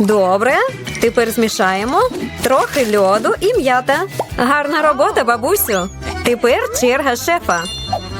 Добре. Тепер змішаємо. Трохи льоду і м'ята. Гарна робота, бабусю. Тепер черга шефа.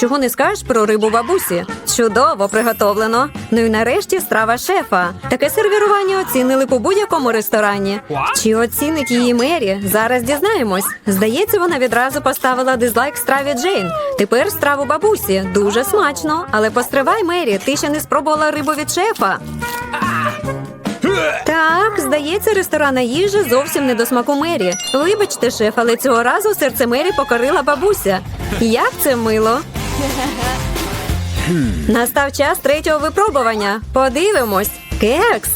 Чого не скажеш про рибу бабусі? Чудово приготовлено. Ну і нарешті страва шефа. Таке сервірування оцінили по будь-якому ресторані. Чи оцінить її Мері? Зараз дізнаємось. Здається, вона відразу поставила дизлайк страві Джейн. Тепер страву бабусі. Дуже смачно. Але постривай, Мері, ти ще не спробувала рибу від шефа. Так, здається, ресторанна їжа зовсім не до смаку Мері. Вибачте, шеф, але цього разу серце Мері покорила бабуся. Як це мило. Настав час третього випробування. Подивимось. Кекс.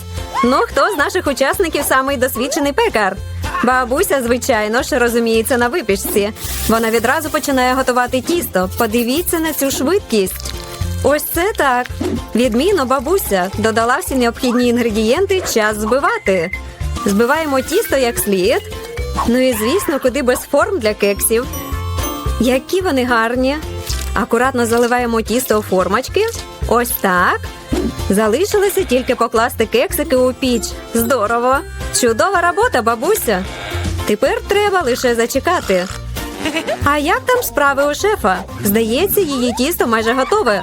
Ну, хто з наших учасників самий досвідчений пекар? Бабуся, звичайно ж, розуміється на випічці. Вона відразу починає готувати тісто. Подивіться на цю швидкість. Ось це так. Відмінно, бабуся додала всі необхідні інгредієнти, час збивати. Збиваємо тісто як слід. Ну і звісно, куди без форм для кексів. Які вони гарні. Акуратно заливаємо тісто у формочки. Ось так. Залишилося тільки покласти кексики у піч. Здорово! Чудова робота, бабуся. Тепер треба лише зачекати. А як там справи у шефа? Здається, її тісто майже готове.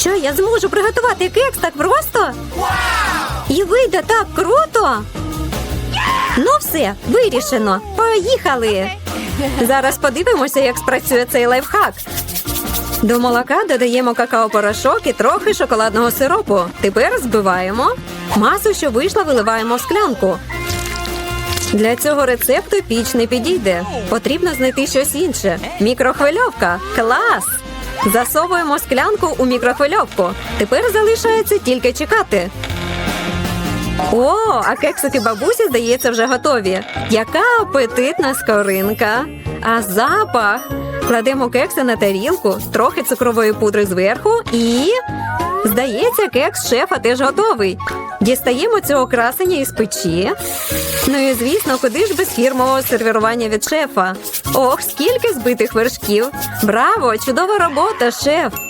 Що я зможу приготувати кекс так просто? І вийде так круто. Ну все, вирішено. Поїхали. Зараз подивимося, як спрацює цей лайфхак. До молока додаємо какао-порошок і трохи шоколадного сиропу. Тепер збиваємо. Масу, що вийшла, виливаємо в склянку. Для цього рецепту піч не підійде. Потрібно знайти щось інше. Мікрохвильовка. Клас! Засовуємо склянку у мікрохвильовку. Тепер залишається тільки чекати. О, а кексики бабусі, здається, вже готові. Яка апетитна скоринка. А запах. Кладемо кекси на тарілку, трохи цукрової пудри зверху і. Здається, кекс шефа теж готовий. Дістаємо цього красення із печі. Ну і звісно, куди ж без фірмового сервірування від шефа. Ох, скільки збитих вершків. Браво! Чудова робота, шеф!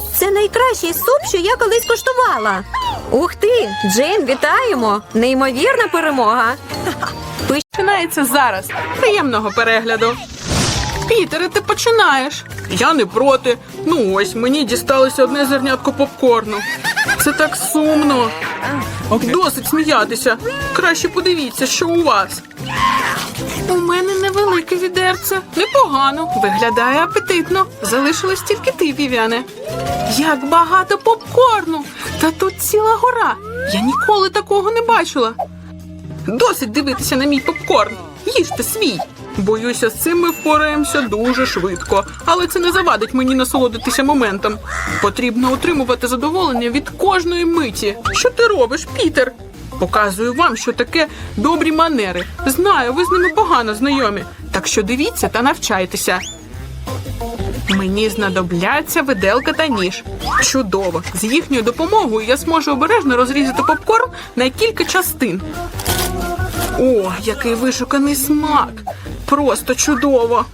Це найкращий суп, що я колись коштувала. Ух ти, Джейн, вітаємо! Неймовірна перемога. Починається зараз. Приємного перегляду. Пітере, ти починаєш. Я не проти. Ну ось мені дісталося одне зернятко попкорну. Це так сумно. Досить сміятися. Краще подивіться, що у вас. У мене невелике відерце. Непогано. Виглядає апетитно. Залишилось тільки ти, Вів'яне. Як багато попкорну! Та тут ціла гора. Я ніколи такого не бачила. Досить дивитися на мій попкорн. Їжте свій. Боюся, з цим ми впораємося дуже швидко, але це не завадить мені насолодитися моментом. Потрібно отримувати задоволення від кожної миті. Що ти робиш, Пітер? Показую вам, що таке добрі манери. Знаю, ви з ними погано знайомі. Так що дивіться та навчайтеся. Мені знадобляться виделка та ніж. Чудово! З їхньою допомогою я зможу обережно розрізати попкорн на кілька частин. О, який вишуканий смак! Просто чудово!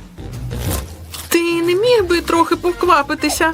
Ти не міг би трохи поквапитися?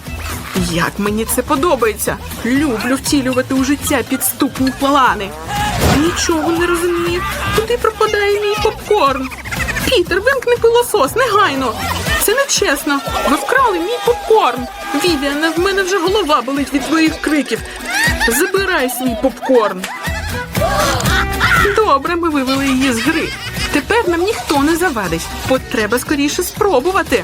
Як мені це подобається. Люблю втілювати у життя підступні плани. Нічого не розумію. Куди пропадає мій попкорн? Пітер, вимкни пилосос, негайно. Це не чесно. Ви вкрали мій попкорн. Вівіане, в мене вже голова болить від твоїх криків. Забирай свій попкорн. Добре, ми вивели її з гри. Тепер нам ніхто не завадить. Потреба скоріше спробувати.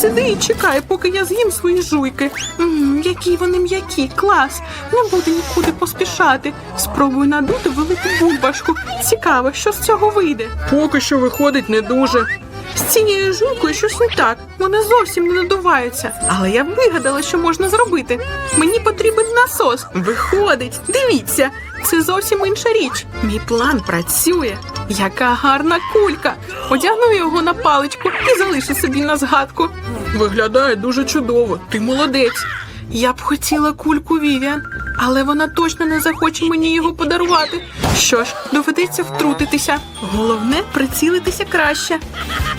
Сиди і чекай, поки я з'їм свої жуйки. Мм, які вони м'які, клас. Не буду нікуди поспішати. Спробую надути велику бульбашку. Цікаво, що з цього вийде. Поки що виходить не дуже. З цією жуйкою щось не так. Вона зовсім не надувається. Але я вигадала, що можна зробити. Мені потрібен насос. Виходить, дивіться, це зовсім інша річ. Мій план працює. Яка гарна кулька. Одягну його на паличку і залишу собі на згадку. Виглядає дуже чудово. Ти молодець. Я б хотіла кульку Вівіан, але вона точно не захоче мені його подарувати. Що ж, доведеться втрутитися. Головне прицілитися краще.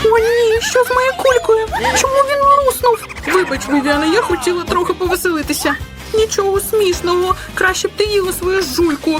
О, ні, що з моєю кулькою? Чому він луснув? Вибач, Вівіана, я хотіла трохи повеселитися. Нічого смішного, краще б ти їла свою жуйку.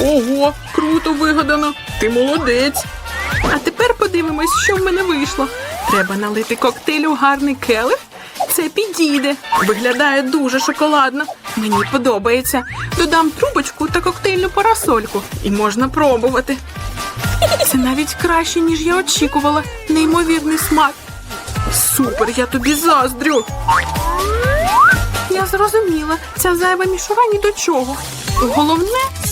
Ого, круто вигадано. Ти молодець. А тепер подивимось, що в мене вийшло. Треба налити коктейль у гарний келих. Це підійде. Виглядає дуже шоколадно. Мені подобається. Додам трубочку та коктейльну парасольку. І можна пробувати. Це навіть краще, ніж я очікувала. Неймовірний смак. Супер, я тобі заздрю. Я зрозуміла, ця зайва мішова ні до чого. Головне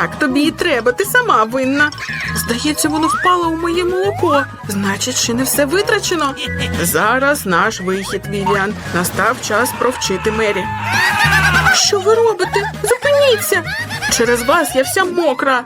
Так тобі і треба, ти сама винна. Здається, воно впало у моє молоко. Значить, ще не все витрачено. Зараз наш вихід, Вівіан. Настав час провчити Мері. Що ви робите? Зупиніться! Через вас я вся мокра.